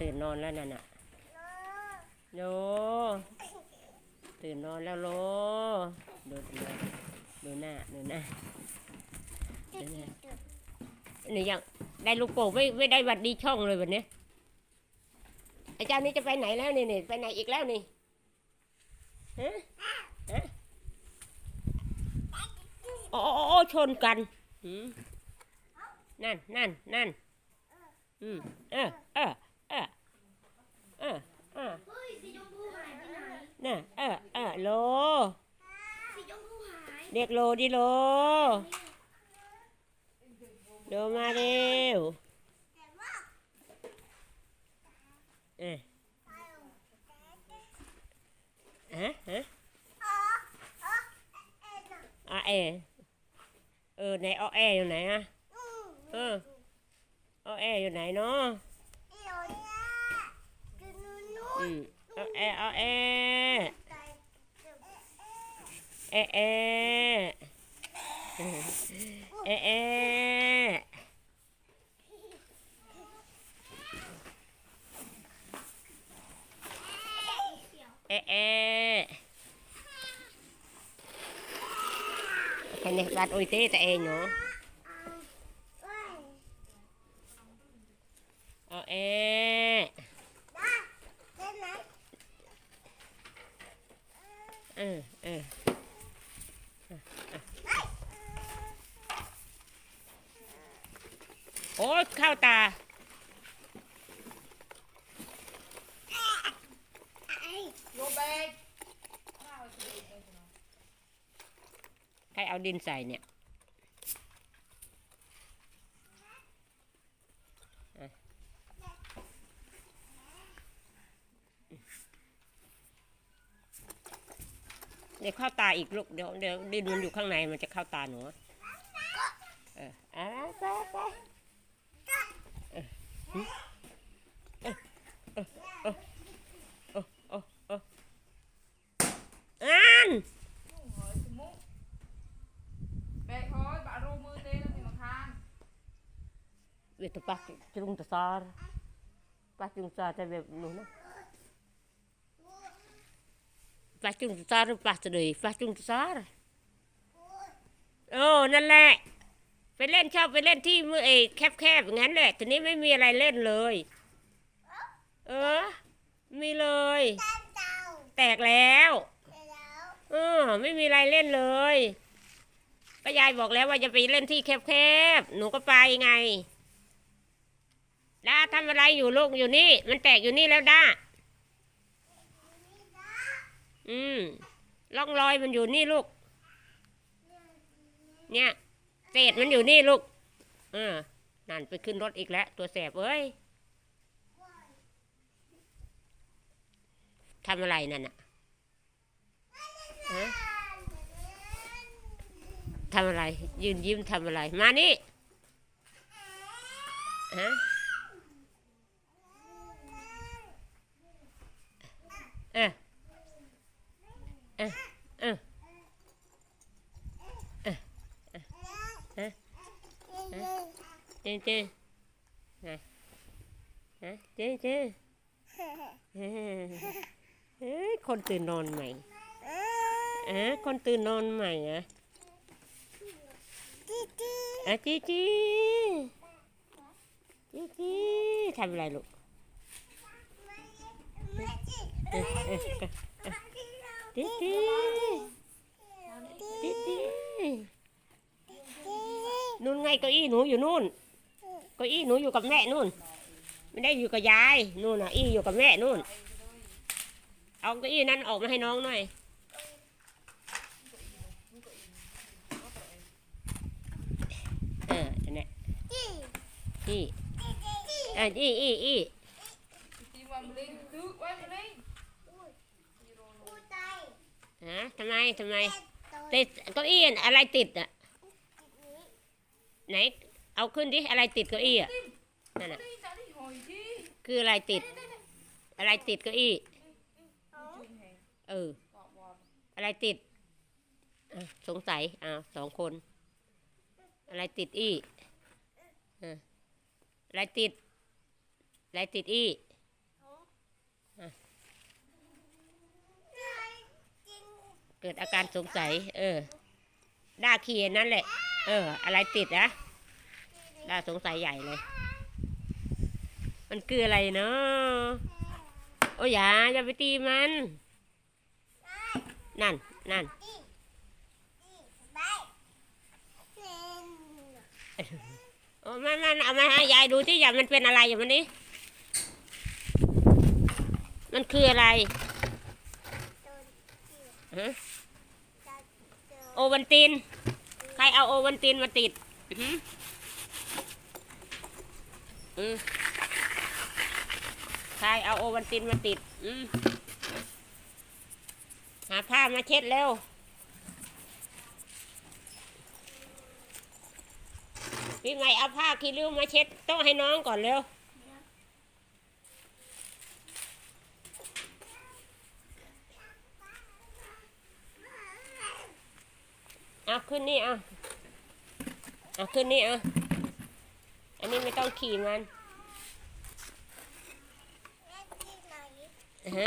ตื่นนอนแล้วนั่นน่ะโลตื่นนอนแล้วโลดูดูดูหน้าดูหน้าดูหน้านี่ยังได้ลูกโป่งไม่ไม่ได้หวัดดีช่องเลยวันนี้อาจารย์นี่จะไปไหนแล้วนี่นี่ไปไหนอีกแล้วนี่ฮะฮะโอ้โอ้โอ้ชนกันหืมนั่นนั่นนั่นอืมเออเออ เออเออเออเฮ้ยสีชมพูหายไปไหนน่ะเออเออโล สีชมพูหายเรียกโลดิโล โลมาเร็วเออฮะฮะอะเอเออไหนเอาแออยู่ไหนอะเออเอาแออยู่ไหนเนาะ อืมเอาแอเอาแอแอแอแอแอแอแอ cái này bạn ôi tế tại em nhở ờ ôi khao tà โยเบกใครเอาดินใส่เนี่ยอะเดี๋ยวเข้าตาอีกลูกเดี๋ยวเดี๋ยวดินมันอยู่ข้างในมันจะเข้าตาหนูเอออะไปไปเออหึเออเออเออเออเออเออ เวทปักจุงตะซารปักจุงซาจะแบบนู้นนะปักจุงตะซารปักเลยปักจุงตะซารโอ้นั่นแหละไปเล่นชอบไปเล่นที่มือไอ้แคบๆอย่างนั้นแหละทีนี้ไม่มีอะไรเล่นเลย เออ มีเลย แตกแล้ว เออไม่มีอะไรเล่นเลยก็ยายบอกแล้วว่าจะไปเล่นที่แคบๆ หนูก็ไปไงด้าทำอะไรอยู่ลูกอยู่นี่ มันแตกอยู่นี่แล้วด้าอืมร่องรอยมันอยู่นี่ลูก เนี่ยเศษมันอยู่นี่ลูกเออนั่นไปขึ้นรถอีกแล้ว ตัวแสบเอ้ยทำอะไรนั่นน่ะ ฮะทำอะไร ยืนยิ้มทำอะไร มานี่ฮะเออเออเออเจ๊เจ๊ไงฮะเจ๊เจ๊เฮ้ยคนตื่นนอนใหม่ อ๊ะคนตื่นนอนใหม่อะอะจีจีจีจีทำอะไรลูกจีจีจีจีนู่นไงเก้าอี้หนูอยู่นู่นเก้าอี้หนูอยู่กับแม่นู่น ไม่ได้อยู่กับยายนู่นน่ะอี้อยู่กับแม่นู่น เอาเก้าอี้นั้นออกมาให้น้องหน่อยเอออันเนี้ย อี้อะอี้อีอีฮะทำไมทำไมติดเก้าอี้อะไรติดอะไหนเอาขึ้นดิอะไรติดเก้าอี้อะนั่นน่ะคืออะไรติด อะไรติดเก้าอี้เอออะไรติดสงสัยอ้าวสองคน อะไรติดอี้อะ ไหลติดไหลติดอีเกิดอาการสงสัย เออด่าเคียนั่นแหละ เออ อะไรติดนะด่าสงสัยใหญ่เลย มันคืออะไรเนาะโอ้ยอย่าอย่าไปตีมัน นั่น นั่น โอ้มันมันเอามาให้ยายดูที่อย่ามันเป็นอะไรอย่างมันนี้ มันคืออะไรฮะโอวันติน ใครเอาโอวันตินมาติดอื้อหืออืมใครเอาโอวันตินมาติด อืมหาผ้ามาเช็ดเร็ว พี่ใหม่เอาผ้าคีริ้วมาเช็ดโต๊ะให้น้องก่อนเร็วเอาขึ้นนี่เอาเอาขึ้นนี่เอาอันนี้ไม่ต้องขี่มันอ่าฮะ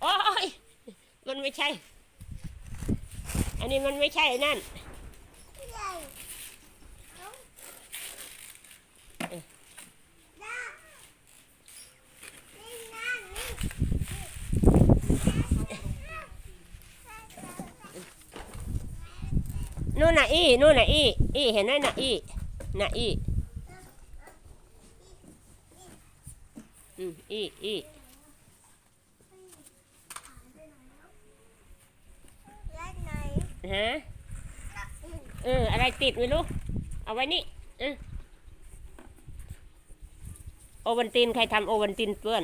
โอ้ยมันไม่ใช่ อันนี้มันไม่ใช่นั่น นู่นน่ะอีนู่นน่ะอีอีเห็นไหมน่ะอีน่ะอีอืมอีอีฮะเอออะไรติดไม่รู้เอาไว้นี่เออโอวันตินใครทำโอวันตินเปื้อน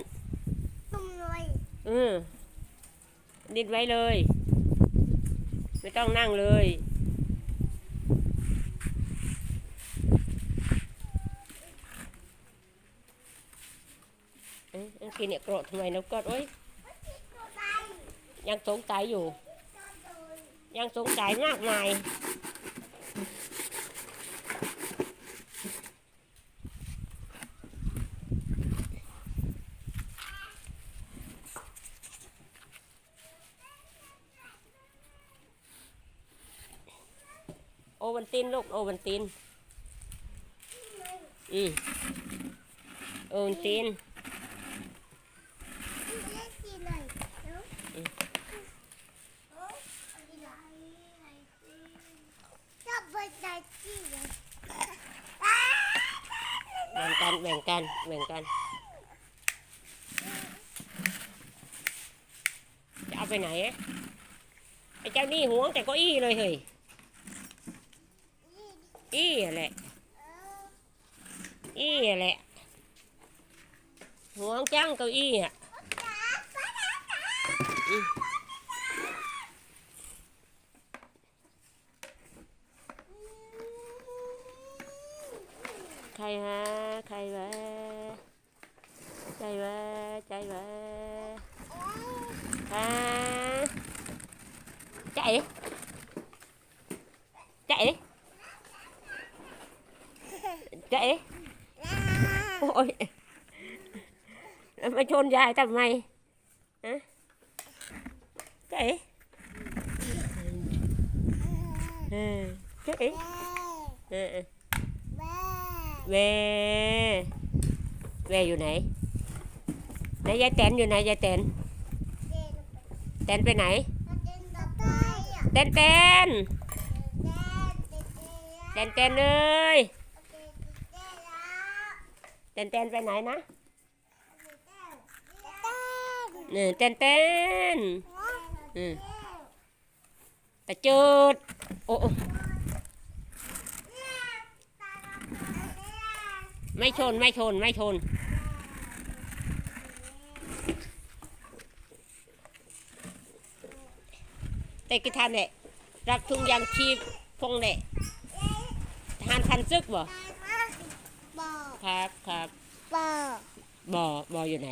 เออดิดไว้เลย ไม่ต้องนั่งเลย เอ๊ะเมื่อกี้เนี่ยโกรธทำไมนะก็โอ๊ยยังสงสัยอยู่ ยังสงสัยมากมายโอวันตินลูกโอวันติน อืมโอวันติน บ่งกันแบ่งกันแบ่งกัน จะเอาไปไหนไอ้เจ้านี่หวงแต่ก็อี้เลยเฮ้ยอี้แหละอี้แหละหวงจังเก้าอี้อะใครฮะ ใจวะใจวะฮะใจดิใจดิใจดิโอ้ยแล้วมาช นยายทำไมฮะใจดิเออใจดิเออเออเวเวอยู่ไหนไหนยายแตนอยู่ไหนยายแตนแตนไปไหน แตนแตนแตนแตนเลยแตนแตนไปไหนนะนี่แตนแตนอืมตะจุดโอ้โอ้ไม่ชนไม่ชนไม่ชน แต่กิทานเนี่ยรับทุงยางชีพพงเนี่ยทหารพันซึกบ่ครับครับบ่บ่อยู่ไหน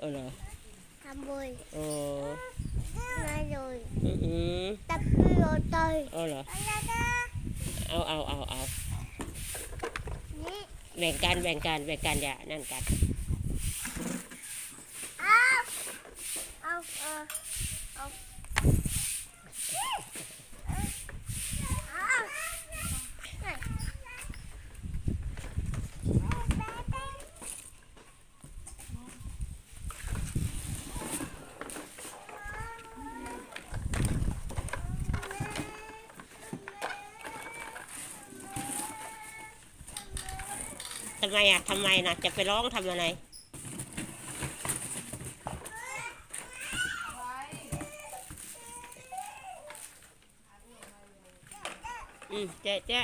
เออเหรอทำบุญเออง่ายเลยอือหือตับโรตอยเออเหรอเอาเอาเอาเอานี่แบ่งกันแบ่งกันแบ่งกันอย่านั่นกันเอาเอาเอาเอา ทำไมอะทำไมนะจะไปร้องทำอะไร อืมเจ๊เจ๊